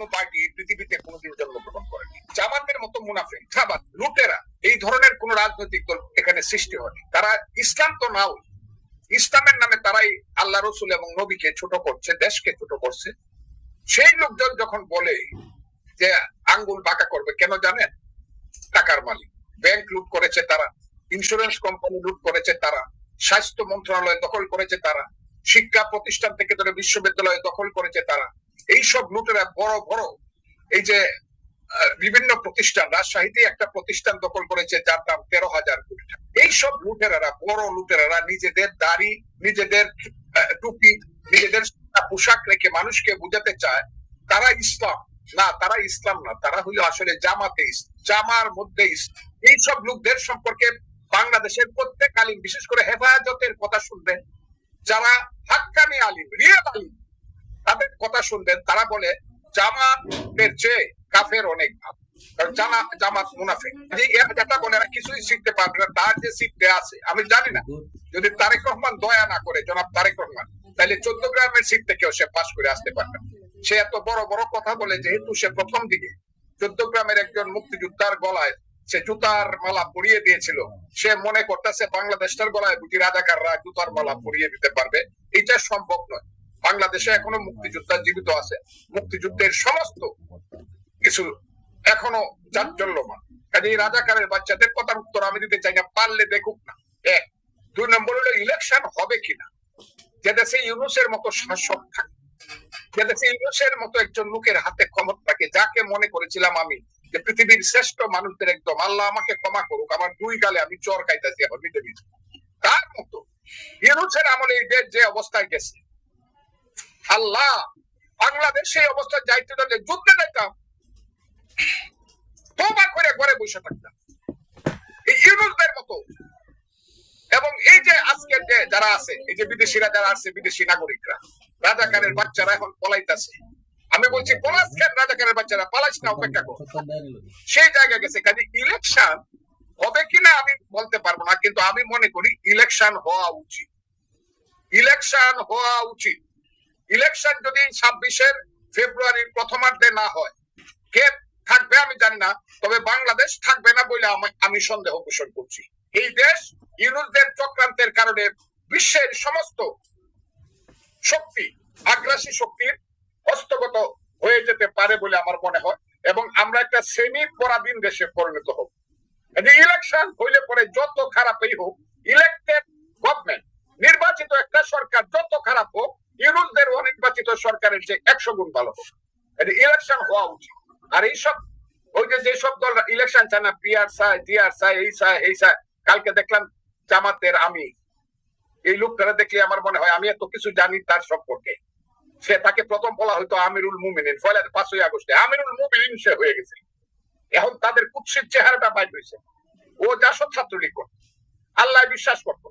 কোনো পার্টি পৃথিবীতে কোনোদিন জন্মগ্রহণ করেনি। জামাতের মতো মুনাফিক খাবার লুটেরা এই ধরনের কোন রাজনৈতিক দল এখানে সৃষ্টি হয়নি। তারা ইসলাম তো নাও ইসলামের নামে তারাই আল্লাহ রসুল এবং নবীকে ছোট করছে, দেশকে ছোট করছে। সেই লোকজন যখন বলে যে আঙ্গুল বাঁকা করবে, কেন জানেন? টাকার মালিক। ব্যাংক লুট করেছে তারা ইন্স্যুরেন্স কোম্পানি লুট করেছে তারা, স্বাস্থ্য মন্ত্রণালয় দখল করেছে তারা, শিক্ষা প্রতিষ্ঠান থেকে ধরে বিশ্ববিদ্যালয় দখল করেছে তারা এইসব লুটেরা বড় বড়। এই যে বিভিন্ন প্রতিষ্ঠান রাজশাহীতে একটা প্রতিষ্ঠান দখল করেছে, যার দাম তেরো হাজার কোটি টাকা। এইসব লুটেরারা, বড় লুটেরারা, নিজেদের দাড়ি, নিজেদের টুপি, নিজেদের পোশাক রেখে মানুষকে বুঝাতে চায়, তারা ইসলাম। না, তারা ইসলাম না, তারা হলো আসলে জামাতে জামার মধ্যে এইসব লোকদের সম্পর্কে বাংলাদেশের প্রত্যেক আলিম, বিশেষ করে হেফাজতের কথা শুনবেন, যারা হাক্কানি আলিম, রিয়েল আলিম তাদের কথা শুনবেন, তারা বলে, জামাতের চেয়ে কাফের অনেক ভালো। কারণ জামা, জামাত মুনাফে যেটা বলে, এরা কিছুই শিখতে পারবে না, তার যে শিখতে আছে, আমি জানি না। যদি তারেক রহমান দয়া না করে, জনাব তারেক রহমান তাহলে চোদ্দ গ্রামের থেকেও সে পাশ করে আসতে পারবে সে এত বড় বড় কথা বলে, যেহেতু সে প্রথম দিকে, চোদ্দ গ্রামের একজন মুক্তিযোদ্ধার গলায় সে জুতার মালা পরিয়ে দিয়েছিল। সে মনে করতেছে বাংলাদেশটার গলায় বুঝি রাজাকাররা জুতার মালা পরিয়ে দিতে পারবে। এটা সম্ভব নয়। বাংলাদেশে এখনও মুক্তিযোদ্ধা জীবিত আছে। মুক্তিযুদ্ধের সমস্ত কিছু এখনও জাজ্জল্যমান কাজে এই রাজাকারের বাচ্চাদের কথার উত্তর আমি দিতে চাই না, পারলে দেখুক না। এক, দুই নম্বর হলো ইলেকশন হবে কিনা? যে দেশে ইউনুসের মতো শাসক থাকে, যে দেশে ইউনুসের মতো একজন লোকের হাতে ক্ষমতা থাকে, যাকে মনে করেছিলাম আমি যে পৃথিবীর শ্রেষ্ঠ মানুষদের একদম, আল্লাহ আমাকে ক্ষমা করুক, আমার দুই গালে আমি চর খাইতেছি তার মতো ইউনুসের আমলে এই দেশ যে অবস্থায় গেছে আল্লাহ বাংলাদেশ সেই অবস্থায় যাইতে হলে যুদ্ধে যাইতাম। তোবা করে ঘরে বসে থাকতাম। এই মতো। এবং এই যে আজকের যে যারা আছে, এই যে বিদেশিরা যারা আছে, বিদেশি নাগরিকরা, রাজাকারের বাচ্চারা এখন পলাইতাছে। আমি বলছি পলাশ রাজাকারের বাচ্চারা পালাইস না, অপেক্ষা কর। সেই জায়গায় গেছে। কাজে ইলেকশন হবে কিনা আমি বলতে পারব না, কিন্তু আমি মনে করি ইলেকশন হওয়া উচিত। ইলেকশন হওয়া উচিত। ইলেকশন যদি ছাব্বিশের ফেব্রুয়ারির প্রথমার্ধে না হয়, কে থাকবে আমি জানি না, তবে বাংলাদেশ থাকবে না বলে আমি- সন্দেহ পোষণ করছি। এই দেশ ইউনুসদের চক্রান্তের কারণে বিশ্বের সমস্ত শক্তি, আগ্রাসী শক্তির হস্তগত হয়ে যেতে পারে বলে আমার মনে হয় এবং আমরা একটা সেমি পরাধীন দেশে পরিণত হব। ইলেকশন হইলে পরে যত খারাপই হোক ইলেক্টেড গভর্নমেন্ট নির্বাচিত একটা সরকার যত খারাপ হোক ইউনুসদের অনির্বাচিত সরকারের চেয়ে একশো গুণ ভালো হোক ইলেকশন হওয়া উচিত। আর এইসব, ওই যে যেসব দল ইলেকশন চায় না, পিআর চায় ডিআর চায়, এই চায় এই চায়, কালকে দেখলাম জামাতের আমি। এই লোকটা দেখলে আমার মনে হয় আমি এত কিছু জানি তার সম্পর্কে। সে তাকে প্রথম বলা হয়তো আমিরুল মুমিনিন ফলে পাঁচই আগস্টে। আমিরুল মুমিনিন সে হয়ে গেছে। এখন তাদের কুৎসিত চেহারাটা বাইর হয়েছে। ও জাসদ ছাত্রলীগ করত। আল্লাহ বিশ্বাস করত।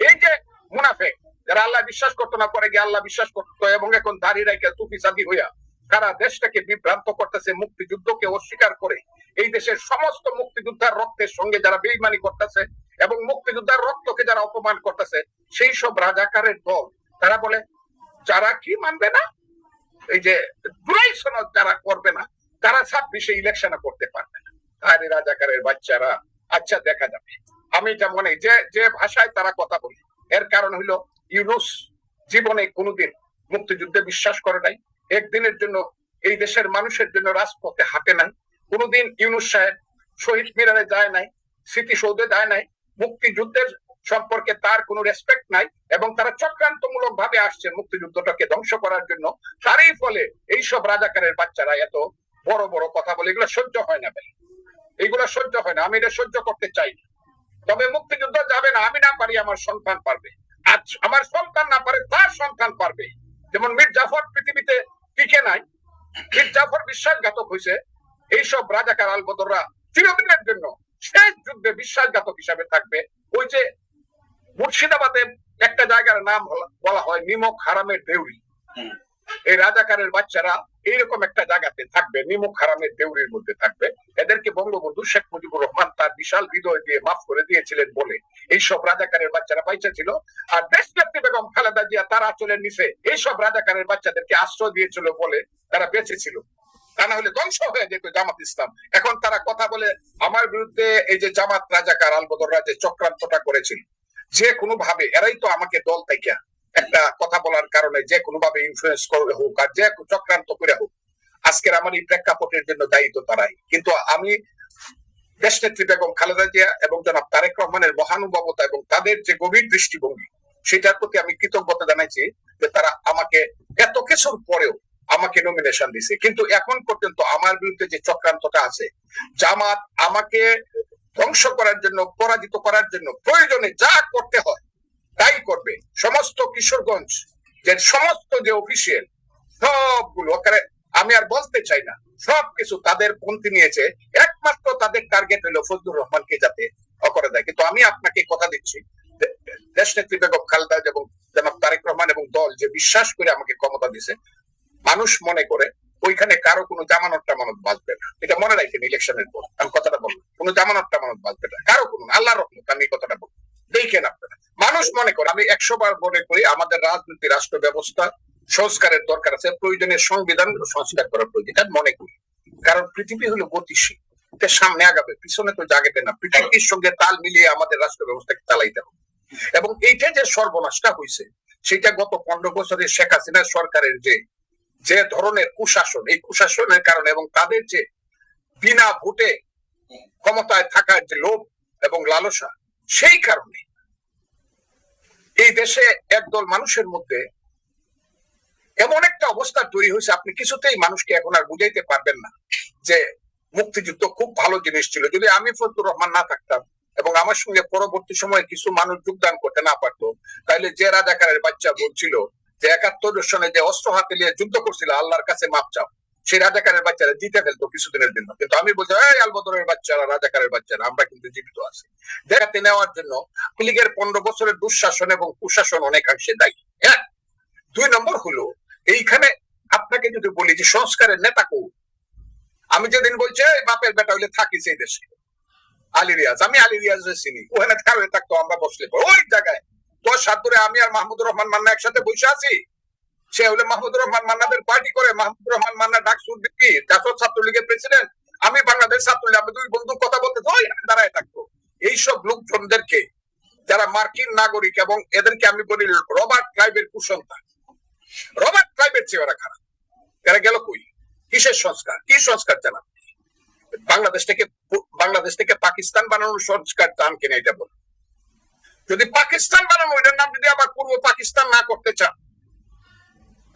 এই যে মুনাফেক যারা আল্লাহ বিশ্বাস করতো না, পরে গিয়ে আল্লাহ বিশ্বাস করতো এবং এখন দাঁড়িয়ে রেখে তুফি সাদি হইয়া সারা দেশটাকে বিভ্রান্ত করতেছে, মুক্তিযুদ্ধকে অস্বীকার করে। এই দেশের সমস্ত মুক্তিযোদ্ধার রক্তের সঙ্গে যারা বেইমানি করতেছে এবং মুক্তিযোদ্ধার রক্তকে যারা অপমান করতেছে, সেই সব রাজাকারের দল, তারা বলে, যারা কি মানবে না? এই যে জুলাই সনদ যারা করবে না, তারা ছাব্বিশে ইলেকশনে করতে পারবে না। আরে রাজাকারের বাচ্চারা আচ্ছা দেখা যাবে। আমি যা মনে, যে যে ভাষায় তারা কথা বলে, এর কারণ হলো ইউনুস জীবনে কোনোদিন মুক্তিযুদ্ধে বিশ্বাস করে নাই। একদিনের জন্য এই দেশের মানুষের জন্য রাজপথে হাঁটে নাই। কোনোদিন ইউনুস সাহেব শহীদ মিনারে যায় নাই, স্মৃতিসৌধে যায় নাই। মুক্তিযুদ্ধের সম্পর্কে তার কোনো রেসপেক্ট নাই এবং তারা চক্রান্তমূলক ভাবে আসছে মুক্তিযুদ্ধটাকে ধ্বংস করার জন্য। তারই ফলে এইসব রাজাকারের বাচ্চারা এত বড় বড় কথা বলে, এগুলো সহ্য হয় না ভাই। এইগুলো সহ্য হয় না। আমি এটা সহ্য করতে চাই তবে মুক্তিযুদ্ধ যাবে না, আমি না পারি আমার সন্তান পারবে। আজ আমার সন্তান না পারে, তার সন্তান পারবে। যেমন মীর জাফর পৃথিবীতে টিকে নাই, মীর জাফর বিশ্বাসঘাতক হয়েছে। এইসব রাজাকার আলবদররা চিরদিনের জন্য শেষ যুদ্ধে বিশ্বাসঘাতক হিসাবে থাকবে। ওই যে মুর্শিদাবাদে একটা জায়গার নাম বলা হয় নিমক হারামের দেউরি। এই রাজাকারের বাচ্চারা এইরকম একটা জায়গাতে থাকবে, নিমুখ হারামের দেউরির মধ্যে থাকবে। এদেরকে বঙ্গবন্ধু শেখ মুজিবুর রহমান তার বিশাল হৃদয় দিয়ে মাফ করে দিয়েছিলেন বলে এইসব রাজাকারের বাচ্চারা পাইচা ছিল। আর দেশ নেত্রী বেগম খালেদা জিয়া তার আচলের নিচে এইসব রাজাকারের বাচ্চাদেরকে আশ্রয় দিয়েছিল বলে তারা বেঁচে ছিল। তা না হলে ধ্বংস হয়ে যেত জামাত ইসলাম। এখন তারা কথা বলে, আমার বিরুদ্ধে এই যে জামাত রাজাকার আলবদররা যে চক্রান্তটা করেছিল, যে কোনো ভাবে এরাই তো আমাকে দল থেকে একটা কথা বলার কারণে যে কোনো ভাবে ইনফ্লুয়েন্স করে হোক আর যে চক্রান্ত করে হোক, আজকের আমার এই প্রেক্ষাপটের জন্য দায়ী তো তারাই। কিন্তু আমি দেশনেত্রী বেগম খালেদা জিয়া এবং জনাব তারেক রহমানের মহানুভবতা এবং তাদের যে গভীর দৃষ্টিভঙ্গি, সেটার প্রতি আমি কৃতজ্ঞতা জানাইছি যে তারা আমাকে এত কিছুর পরেও আমাকে নমিনেশন দিছে। কিন্তু এখন পর্যন্ত আমার বিরুদ্ধে যে চক্রান্তটা আছে, জামাত আমাকে ধ্বংস করার জন্য, পরাজিত করার জন্য প্রয়োজনে যা করতে হয় তাই করবে। সমস্ত কিশোরগঞ্জ, যে সমস্ত যে অফিসিয়াল সবগুলো আমি আর বলতে চাই না, সবকিছু তাদের পন্থী নিয়েছে। একমাত্র তাদের টার্গেট হলো ফজলুর রহমানকে যাতে অকরে দেয়। কিন্তু আমি আপনাকে কথা দিচ্ছি, দে- দেশনেত্রী বেগম খালেদা এবং জনাব তারেক রহমান এবং দল যে বিশ্বাস করে আমাকে ক্ষমতা দিছে মানুষ মনে করে ওইখানে কারও কোনো জামানত টামানত বাঁচবে না। এটা মনে রাখেন ইলেকশনের পর। আমি কথাটা বলব কোনো জামানত টামানত বাঁচবে না, কারও কোনো আল্লাহ রহমত আমি কথাটা বলব দেখেন আপনারা। মানুষ মনে করে, আমি একশো বার মনে করি, আমাদের রাজনীতি, রাষ্ট্র ব্যবস্থা, সংস্কারের দরকার আছে, প্রয়োজনীয় সংবিধান সংস্কার করার প্রয়োজন মনে করি। কারণ পৃথিবী হলো গতিশীল সামনে আগাবে, পিছনে তো জাগেবে না। পৃথিবীর সঙ্গে তাল মিলিয়ে আমাদের রাষ্ট্র ব্যবস্থাকে চালাইতে হবে। এবং এইটা যে সর্বনাশটা হয়েছে সেটা গত পনেরো বছরে শেখ হাসিনা সরকারের যে যে ধরনের কুশাসন, এই কুশাসনের কারণে এবং তাদের যে বিনা ভোটে ক্ষমতায় থাকার যে লোভ এবং লালসা সেই কারণে এই দেশে একদল মানুষের মধ্যে এমন একটা অবস্থা তৈরি হয়েছে, আপনি কিছুতেই মানুষকে এখন আর বুঝাইতে পারবেন না যে মুক্তিযুদ্ধ খুব ভালো জিনিস ছিল। যদি আমি ফজলুর রহমান না থাকতাম এবং আমার সঙ্গে পরবর্তী সময়ে কিছু মানুষ যোগদান করতে না পারতো তাহলে যে রাজাকারের বাচ্চা বলছিল যে একাত্তর সনে যে অস্ত্র হাতে নিয়ে যুদ্ধ করছিল, আল্লাহর কাছে মাপ চাও। সেই রাজাকারের বাচ্চারা জিতে ফেলতো কিছুদিনের জন্য। কিন্তু আমি বলছি, এই আলবদরের বাচ্চারা, রাজাকারের বাচ্চারা, আমরা কিন্তু জীবিত আছি। দেখাতে নেওয়ার জন্য লীগের পনেরো বছরের দুঃশাসন এবং কুশাসন অনেকাংশে দায়ী। এক দুই নম্বর হলো, এইখানে আপনাকে যদি বলি যে সংস্কারের নেতা কৌ? আমি যেদিন বলছি, "এই বাপের বেটা হইলে থাকি সেই দেশে। আলী রিয়াজ, আমি আলী রিয়াজ চিনি। ওখানে কারও থাকতো, আমরা বসলে পরে। ওই জায়গায় তোর সাত ধরে আমি আর মাহমুদুর রহমান মান্না একসাথে বসে আছি। সে হলে মাহমুদুর রহমান মান্নাদের পার্টি করে। মাহমুদুর রহমান মান্না ডাকসুর বিপি জাসদ ছাত্রলীগের প্রেসিডেন্ট আমি বাংলাদেশ ছাত্রলীগ, আমি দুই বন্ধু কথা বলতে তো দাঁড়ায় থাকতো এইসব লোকজনদেরকে, যারা মার্কিন নাগরিক এবং এদেরকে আমি বলি রবার্ট ক্লাইভের কুসন্তান। রবার্ট ক্লাইভের চেয়ে ওরা খারাপ। এরা গেল কই? কিসের সংস্কার? কি সংস্কার চান আপনি? বাংলাদেশ থেকে বাংলাদেশ থেকে পাকিস্তান বানানোর সংস্কার চান কিনা এটা বলুন। যদি পাকিস্তান বানানো এটার নাম যদি আবার পূর্ব পাকিস্তান না করতে চান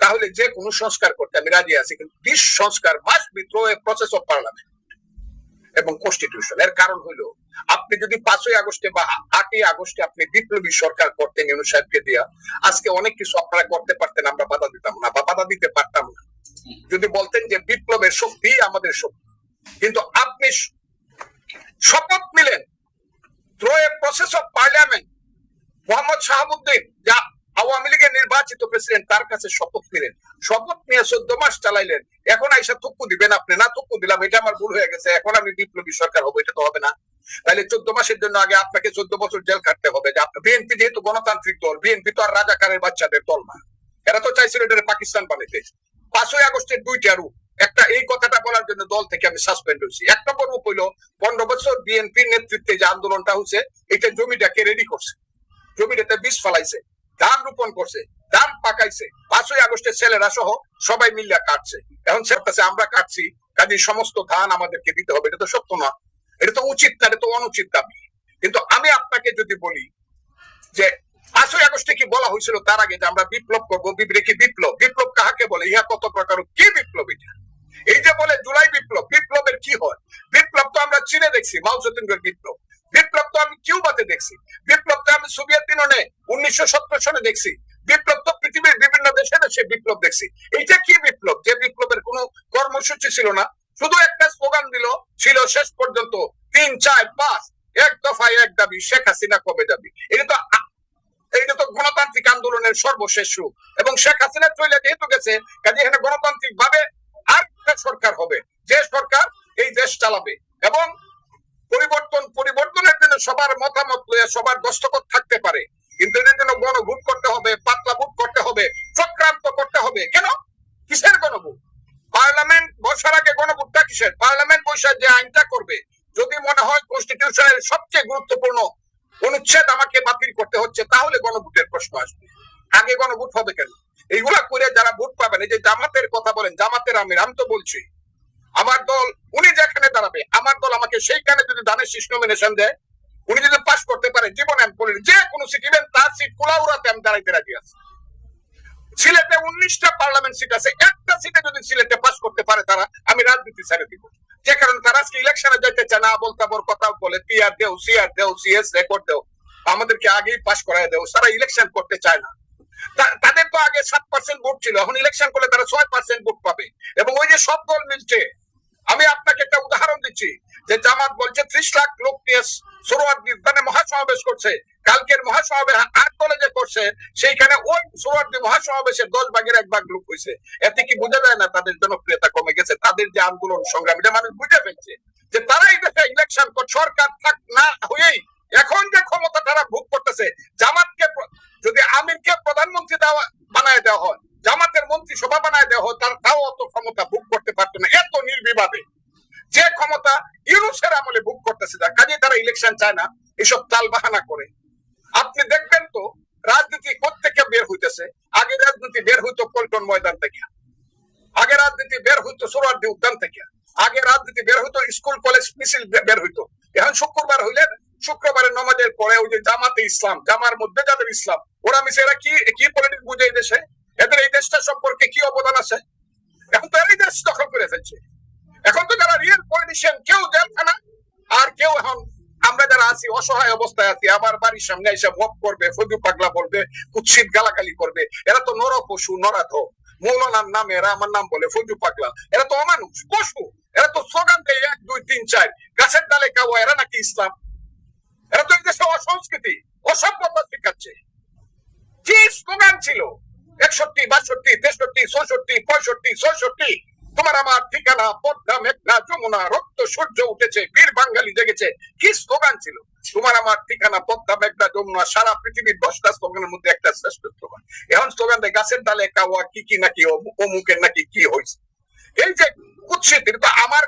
তাহলে যে কোনো সংস্কার করতে আমি রাজি আছি, কিন্তু দিস সংস্কার must be through a process of parliament এবং কনস্টিটিউশন এর কারণ হলো আপনি যদি পাঁচই আগস্টে বা আটই আগস্টে আপনি বিপ্লবী সরকার করতেন ইউনু সাহেবকে দিয়া, আজকে অনেক কিছু আপনারা করতে পারতেন, আমরা বাধা দিতাম না, বা বাধা দিতে পারতাম না। যদি বলতেন যে বিপ্লবের শক্তি আমাদের শক্তি, কিন্তু আপনি শপথ নিলেন through a process of parliament Mohammad Shahabuddin, যা আওয়ামী লীগের নির্বাচিত প্রেসিডেন্ট তার কাছে শপথ নিলেন? শপথ নিয়ে চোদ্দ মাস চালাইলেন। এখন আইসা তুক্কু দিবেন আপনি? না তুক্কু দিলাম, এটা আমার ভুল হয়ে গেছে। এখন আমি বিপ্লবী সরকার হব, এটা তো হবে না। তাহলে চোদ্দ মাসের জন্য আগে আপনাকে চোদ্দ বছর জেল কাটতে হবে। বিএনপি যেহেতু গণতান্ত্রিক দল বিএনপি তো আর রাজাকারের বাচ্চাদের দল না। এরা তো চাইছিল এটা পাকিস্তান বানাইতে। পাঁচই আগস্টের দুইটা রূপ। একটা, এই কথাটা বলার জন্য দল থেকে আমি সাসপেন্ড হয়েছি। এক নম্বর রূপ হইল পনেরো বছর বিএনপির নেতৃত্বে যে আন্দোলনটা হচ্ছে এটা জমিটাকে রেডি করছে। জমিটাতে বিষ ফলাইছে। ধান রোপণ করছে ধান পাকাইছে। পাঁচই আগস্টের ছেলেরা সহ সবাই মিল্লা কাটছে। এখন সে কাছে আমরা কাটছি, কাজে সমস্ত ধান আমাদেরকে দিতে হবে, এটা তো সত্য না। এটা তো উচিত না, এটা তো অনুচিত দাবি। কিন্তু আমি আপনাকে যদি বলি যে, পাঁচই আগস্টে কি বলা হয়েছিল তার আগে যে আমরা বিপ্লব করব বিবেকি বিপ্লব? বিপ্লব কাহাকে বলে? ইহা কত প্রকার, কি বিপ্লব এটা? এই যে বলে জুলাই বিপ্লব, বিপ্লবের কি হয়? বিপ্লব তো আমরা চীনে দেখছি মাও সেতুঙ্গের বিপ্লব। বিপ্লব তো আমি কিউবাতে দেখছি। বিপ্লব তো আমি সোভিয়েত ইউনিয়নে উনিশশো সত্তর সনে দেখছি। বিপ্লব তো পৃথিবীর বিভিন্ন দেশে দেশে বিপ্লব দেখছি। এইটা কি বিপ্লব? যে বিপ্লবের কোনো কর্মসূচি ছিল না। শুধু একটা স্লোগান দিল, ছিল শেষ পর্যন্ত তিন, চার, পাঁচ, এক দফায় এক দাবি, শেখ হাসিনা কবে যাবি? এটা তো এইটা তো গণতান্ত্রিক আন্দোলনের সর্বশেষ রূপ। এবং শেখ হাসিনা চলে যেহেতু গেছে, কাজে এখানে গণতান্ত্রিক ভাবে আর একটা সরকার হবে। যে সরকার এই দেশ চালাবে। এবং পরিবর্তন, পরিবর্তনের জন্য সবার মতামত লইয়া সবার দস্তখত থাকতে পারে। কিন্তু এদের জন্য গণভোট করতে হবে, পাতলা ভোট করতে হবে, চক্রান্ত করতে হবে। কেন? কিসের গণভোট? পার্লামেন্ট বসার আগে গণভোটটা কিসের? পার্লামেন্ট বসার যে আইনটা করবে, যদি মনে হয় কনস্টিটিউশনের সবচেয়ে গুরুত্বপূর্ণ অনুচ্ছেদ আমাকে বাতিল করতে হচ্ছে, তাহলে গণভোটের প্রশ্ন আসবে। আগে গণভোট হবে কেন? এইগুলা করে যারা ভোট পাবেন, এই যে জামাতের কথা বলেন, জামাতের আমির, আমি তো বলছি আমার দল, উনি যেখানে দাঁড়াবে, আমার দল আমাকে সেইখানে যদি দানের শীষ নমিনেশন দেয়, উনি যদি পাশ করতে পারে, জীবনে আমি যে কোনো সিট ইভেন তার সিট কুলাউরাতে আমি দাঁড়াইতে রাজি আছি। সিলেটে উনিশটা পার্লামেন্ট সিট আছে, একটা সিটে যদি সিলেটে পাস করতে পারে তারা, আমি রাজনীতি ছেড়ে দিব। যে কারণে তারা আজকে ইলেকশনে যাইতে চায় না বলতে বল কথা বলে পিআর দেও সিআর দেও সিএস রেকর্ড দেও, আমাদেরকে আগেই পাস করাই দেও, তারা ইলেকশন করতে চায় না। তাদের তো আগে সাত পার্সেন্ট ভোট ছিল, এখন ইলেকশন করলে তারা ছয় পার্সেন্ট ভোট পাবে। এবং ওই যে সব দল মিলছে আমি আপনাকে একটা উদাহরণ দিচ্ছি যে জামাত বলছে ত্রিশ লাখ লোক নিয়ে সরোয়ার মানে মহাসমাবেশ করছে। কালকের মহাসমাবেশ আট দলে যে করছে, সেইখানে ওই সোহরার্দি মহাসমাবেশের দশ ভাগের এক ভাগ লোক হয়েছে। এতে কি বোঝা যায় না তাদের জনপ্রিয়তা কমে গেছে? তাদের যে আন্দোলন সংগ্রাম, এটা মানুষ বুঝে ফেলছে যে তারাই দেশে ইলেকশন সরকার থাক না হয়েই এখন যে ক্ষমতা তারা ভোগ করতেছে, জামাতকে যদি আমিরকে প্রধানমন্ত্রী দেওয়া বানায় দেওয়া হয় জামাতের মন্ত্রী সভা বানায় দেওয়া তার তাও অত ক্ষমতা ভোগ করতে পারতো না। এত নির্বিবাদে। যে ক্ষমতা ইউনুসের আমলে ভোগ করতেছে যা কাজে তারা ইলেকশন চায় না, এসব তাল বাহানা করে। আপনি দেখবেন তো, রাজনীতি থেকে বের হইতেছে। আগে রাজনীতি বের হইতো পল্টন ময়দান থেকে। আগে রাজনীতি বের হইতো সোরারদি উদ্যান থেকে। আগে রাজনীতি বের হইতো স্কুল, কলেজ, মিছিল বের হইতো। এখন শুক্রবার হইলে শুক্রবারের নমাজের পরে ওই যে জামাতে ইসলাম, জামার মধ্যে যাদের ইসলাম, ওরা মিশে এরা কি কি পলিটিক্স বুঝে দেশে? এদের এই দেশটা সম্পর্কে কি অবদান আছে? এখন তো এরাই দেশ দখল করে ফেলছে। এখন তো যারা রিয়েল পলিটিশিয়ান কেউ জেলখানা আর কেউ এখন, আমরা যারা আছি, অসহায় অবস্থায় আছি, আমার বাড়ির সামনে এসে মপ করবে ফজু পাগলা বলবে কুৎসিত গালাগালি করবে, এরা তো নর পশু নরাধ। মৌলানার নামে এরা আমার নাম বলে ফজু পাগলা। এরা তো অমানুষ, পশু। এরা তো স্লোগান দেয় এক, দুই, তিন, চার। গাছের ডালে কাওয়া, এরা নাকি ইসলাম? এরা তো এই দেশে অসংস্কৃতি, অসভ্যতা শিখাচ্ছে। কি স্লোগান ছিল? একষট্টি, বাষট্টি, তেষট্টি, চৌষট্টি, পঁয়ষট্টি, ছয়ষট্টি। তোমার আমার ঠিকানা, পদ্মা, মেঘনা, যমুনা, রক্ত, সূর্য উঠেছে, বীর বাঙালি জেগেছে। কি স্লোগান ছিল? তোমার আমার ঠিকানা, পদ্মা, মেঘনা, যমুনা, সারা পৃথিবীর দশটা স্লোগানের মধ্যে একটা শ্রেষ্ঠ স্লোগান এখন স্লোগান গাছের ডালে কাওয়া, কি কি নাকি অমুকের নাকি কি হয়েছে এই যে কুৎসিত আমার